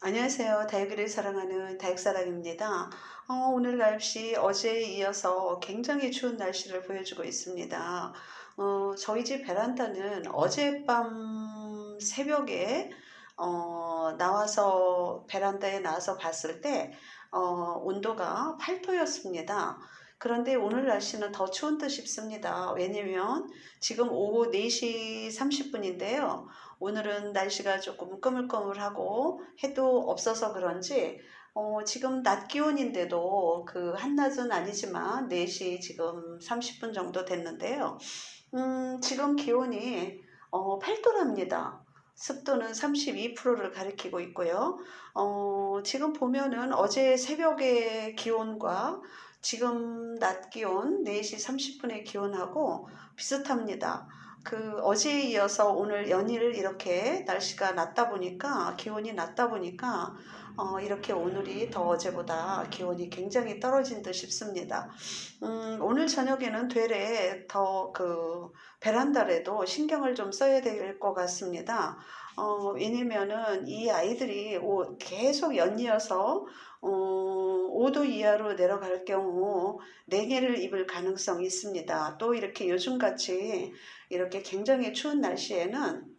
안녕하세요. 다육이를 사랑하는 다육사랑입니다. 어, 오늘 날씨 어제에 이어서 굉장히 추운 날씨를 보여주고 있습니다. 어, 저희 집 베란다는 어젯밤 새벽에 어, 나와서 베란다에 나와서 봤을 때 어, 온도가 8도였습니다. 그런데 오늘 날씨는 더 추운 듯 싶습니다. 왜냐면 지금 오후 4시 30분인데요. 오늘은 날씨가 조금 꾸물꾸물하고 해도 없어서 그런지 어, 지금 낮 기온인데도 그 한낮은 아니지만 4시 지금 30분 정도 됐는데요. 음, 지금 기온이 어, 8도랍니다. 습도는 32%를 가리키고 있고요. 어, 지금 보면은 어제 새벽의 기온과 지금 낮 기온 4시 30분의 기온하고 비슷합니다. 그 어제에 이어서 오늘 연일 이렇게 날씨가 낮다 보니까 기온이 낮다 보니까 어, 이렇게 오늘이 더 어제보다 기온이 굉장히 떨어진 듯 싶습니다. 음, 오늘 저녁에는 되레 더 그 베란다에도 신경을 좀 써야 될 것 같습니다. 어, 왜냐면은 이 아이들이 오, 계속 연이어서 어, 5도 이하로 내려갈 경우 냉해를 입을 가능성이 있습니다. 또 이렇게 요즘같이 이렇게 굉장히 추운 날씨에는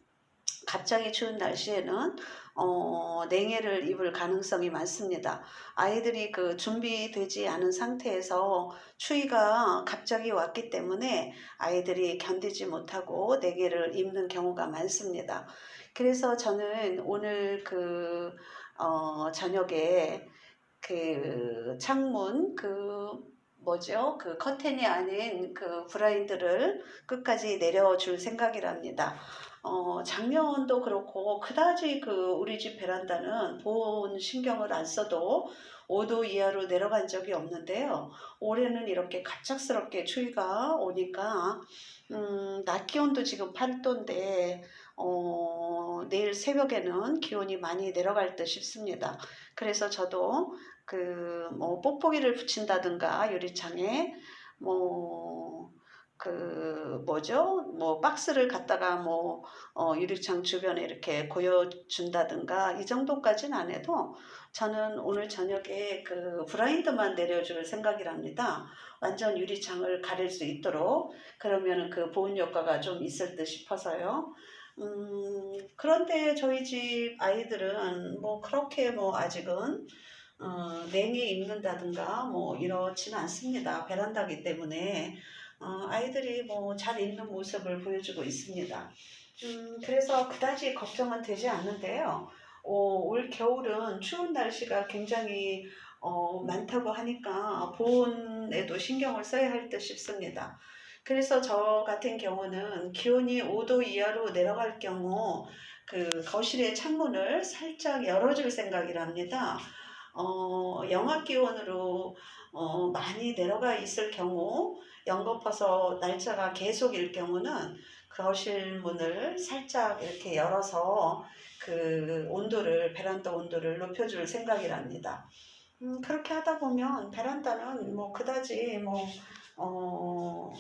갑자기 추운 날씨에는 어, 냉해를 입을 가능성이 많습니다. 아이들이 그 준비되지 않은 상태에서 추위가 갑자기 왔기 때문에 아이들이 견디지 못하고 냉해를 입는 경우가 많습니다. 그래서 저는 오늘 그 어, 저녁에 그 창문 그 뭐죠? 그 커튼이 아닌 그 브라인드를 끝까지 내려줄 생각이랍니다. 어, 작년도 그렇고 그다지 그 우리 집 베란다는 보온 신경을 안 써도 5도 이하로 내려간 적이 없는데요. 올해는 이렇게 갑작스럽게 추위가 오니까 음, 낮 기온도 지금 8도인데 어, 내일 새벽에는 기온이 많이 내려갈 듯 싶습니다. 그래서 저도 그 뭐 뽁뽁이를 붙인다든가 유리창에 뭐 그 뭐죠 뭐 박스를 갖다가 뭐 어, 유리창 주변에 이렇게 고여준다든가 이 정도까지는 안 해도 저는 오늘 저녁에 그 브라인드만 내려줄 생각이랍니다. 완전 유리창을 가릴 수 있도록 그러면 그 보온 효과가 좀 있을 듯 싶어서요. 음, 그런데 저희 집 아이들은 뭐 그렇게 뭐 아직은 어, 냉해 입는다든가 뭐 이렇지는 않습니다. 베란다기 때문에 어, 아이들이 뭐 잘 입는 모습을 보여주고 있습니다. 음, 그래서 그다지 걱정은 되지 않는데요. 오, 올 겨울은 추운 날씨가 굉장히 어, 많다고 하니까 보온에도 신경을 써야 할 듯 싶습니다. 그래서 저 같은 경우는 기온이 5도 이하로 내려갈 경우 그 거실의 창문을 살짝 열어줄 생각이랍니다. 어, 영하 기온으로 어, 많이 내려가 있을 경우 연거퍼서 날짜가 계속일 경우는 거실 문을 살짝 이렇게 열어서 그 온도를 베란다 온도를 높여줄 생각이랍니다. 음, 그렇게 하다 보면 베란다는 뭐 그다지 뭐 어,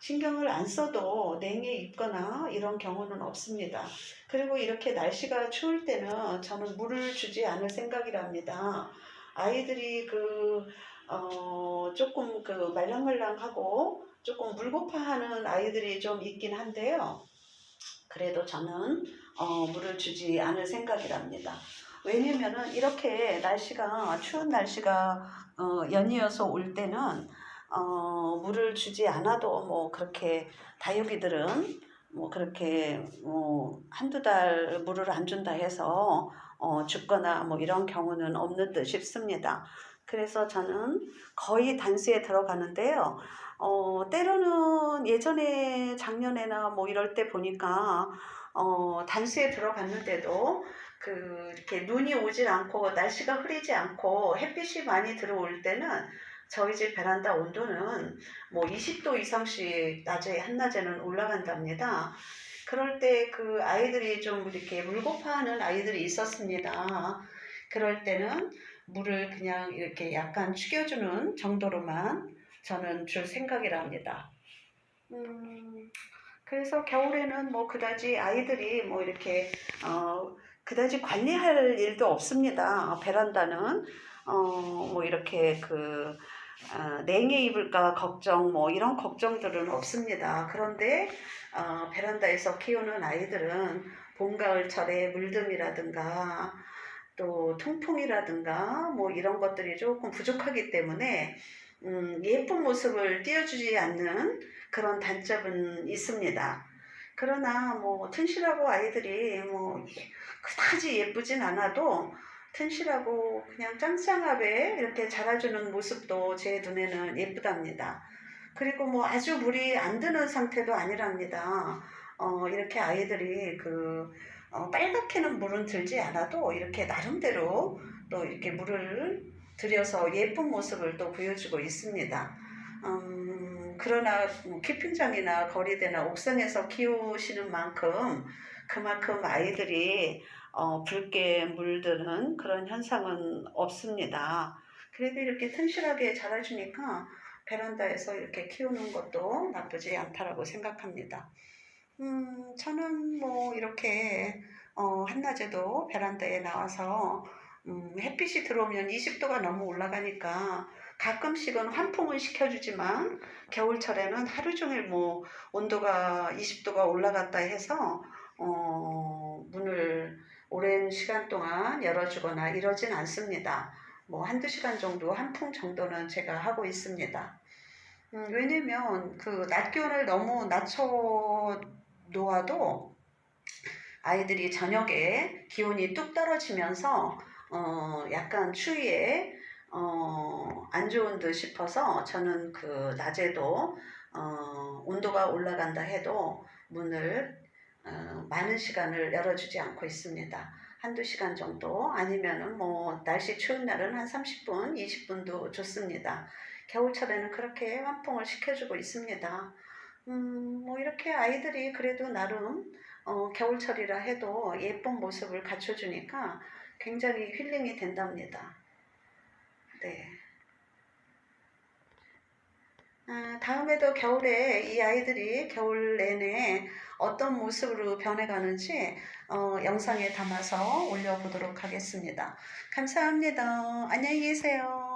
신경을 안 써도 냉해 입거나 이런 경우는 없습니다. 그리고 이렇게 날씨가 추울 때는 저는 물을 주지 않을 생각이랍니다. 아이들이 그, 어, 조금 그 말랑말랑하고 조금 물고파하는 아이들이 좀 있긴 한데요. 그래도 저는 어, 물을 주지 않을 생각이랍니다. 왜냐면은 이렇게 날씨가 추운 날씨가 어, 연이어서 올 때는 어, 물을 주지 않아도 뭐 그렇게 다육이들은 뭐 그렇게 뭐 한두 달 물을 안 준다 해서 어, 죽거나 뭐 이런 경우는 없는 듯 싶습니다. 그래서 저는 거의 단수에 들어가는데요. 어, 때로는 예전에 작년에나 뭐 이럴 때 보니까 어, 단수에 들어갔는데도 그 이렇게 눈이 오질 않고 날씨가 흐리지 않고 햇빛이 많이 들어올 때는 저희 집 베란다 온도는 뭐 20도 이상씩 낮에 한낮에는 올라간답니다. 그럴 때 그 아이들이 좀 이렇게 물고파하는 아이들이 있었습니다. 그럴 때는 물을 그냥 이렇게 약간 축여주는 정도로만 저는 줄 생각이랍니다. 음, 그래서 겨울에는 뭐 그다지 아이들이 뭐 이렇게 어, 그다지 관리할 일도 없습니다. 베란다는 어, 뭐 이렇게 그 아, 냉해 입을까 걱정 뭐 이런 걱정들은 없습니다. 그런데 어, 베란다에서 키우는 아이들은 봄 가을철에 물듬이라든가 또 통풍이라든가 뭐 이런 것들이 조금 부족하기 때문에 음, 예쁜 모습을 띄워주지 않는 그런 단점은 있습니다. 그러나 뭐 튼실하고 아이들이 뭐 그다지 예쁘진 않아도 튼실하고 그냥 짱짱하게 이렇게 자라주는 모습도 제 눈에는 예쁘답니다. 그리고 뭐 아주 물이 안 드는 상태도 아니랍니다. 어, 이렇게 아이들이 그 어, 빨갛게는 물은 들지 않아도 이렇게 나름대로 또 이렇게 물을 들여서 예쁜 모습을 또 보여주고 있습니다. 음, 그러나 뭐 키핑장이나 거리대나 옥상에서 키우시는 만큼 그만큼 아이들이 어, 붉게 물드는 그런 현상은 없습니다. 그래도 이렇게 튼실하게 자라주니까 베란다에서 이렇게 키우는 것도 나쁘지 않다라고 생각합니다. 음, 저는 뭐 이렇게 어, 한낮에도 베란다에 나와서 음, 햇빛이 들어오면 20도가 너무 올라가니까 가끔씩은 환풍은 시켜주지만 겨울철에는 하루 종일 뭐 온도가 20도가 올라갔다 해서 시간 동안 열어주거나 이러진 않습니다. 뭐 한두 시간 정도 한풍 정도는 제가 하고 있습니다. 음, 왜냐면 그 낮 기온을 너무 낮춰 놓아도 아이들이 저녁에 기온이 뚝 떨어지면서 어, 약간 추위에 어, 안 좋은 듯 싶어서 저는 그 낮에도 어, 온도가 올라간다 해도 문을 어, 많은 시간을 열어주지 않고 있습니다. 한두 시간 정도 아니면은 뭐 날씨 추운 날은 한 30분, 20분도 좋습니다. 겨울철에는 그렇게 환풍을 시켜주고 있습니다. 음, 뭐 이렇게 아이들이 그래도 나름 어, 겨울철이라 해도 예쁜 모습을 갖춰주니까 굉장히 힐링이 된답니다. 네. 아, 다음에도 겨울에 이 아이들이 겨울 내내 어떤 모습으로 변해가는지 어, 영상에 담아서 올려보도록 하겠습니다. 감사합니다. 안녕히 계세요.